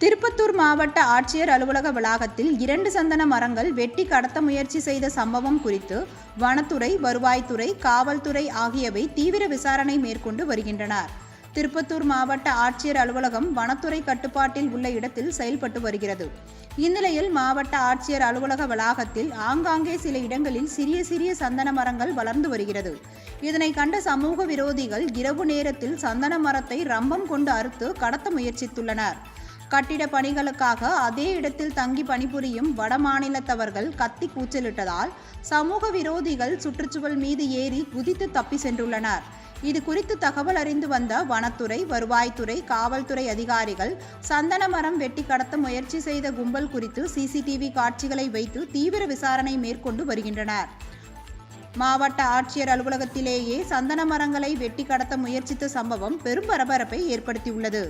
திருப்பத்தூர் மாவட்ட ஆட்சியர் அலுவலக வளாகத்தில் இரண்டு சந்தன மரங்கள் வெட்டி கடத்த முயற்சி செய்த சம்பவம் குறித்து வனத்துறை வருவாய்த்துறை காவல்துறை ஆகியவை தீவிர விசாரணை மேற்கொண்டு வருகின்றனர். திருப்பத்தூர் மாவட்ட ஆட்சியர் அலுவலகம் வனத்துறை கட்டுப்பாட்டில் உள்ள இடத்தில் செயல்பட்டு வருகிறது. இந்நிலையில் மாவட்ட ஆட்சியர் அலுவலக வளாகத்தில் ஆங்காங்கே சில இடங்களில் சிறிய சிறிய சந்தன மரங்கள் வளர்ந்து வருகிறது. இதனை கண்ட சமூக விரோதிகள் இரவு நேரத்தில் சந்தன மரத்தை ரம்பம் கொண்டு அறுத்து கடத்த முயற்சித்துள்ளனர். கட்டிட பணிகளுக்காக அதே இடத்தில் தங்கி பணிபுரியும் வடமாநிலத்தவர்கள் கத்தி கூச்சலிட்டதால் சமூக விரோதிகள் சுற்றுச்சுவல் மீது ஏறி குதித்து தப்பி சென்றுள்ளனர். இது குறித்து தகவல் அறிந்து வந்த வனத்துறை வருவாய்த்துறை காவல்துறை அதிகாரிகள் சந்தன மரம் வெட்டி கடத்த முயற்சி செய்த கும்பல் குறித்து சிசிடிவி காட்சிகளை வைத்து தீவிர விசாரணை மேற்கொண்டு வருகின்றனர். மாவட்ட ஆட்சியர் அலுவலகத்திலேயே சந்தன மரங்களை வெட்டி கடத்த முயற்சித்த சம்பவம் பெரும் பரபரப்பை ஏற்படுத்தியுள்ளது.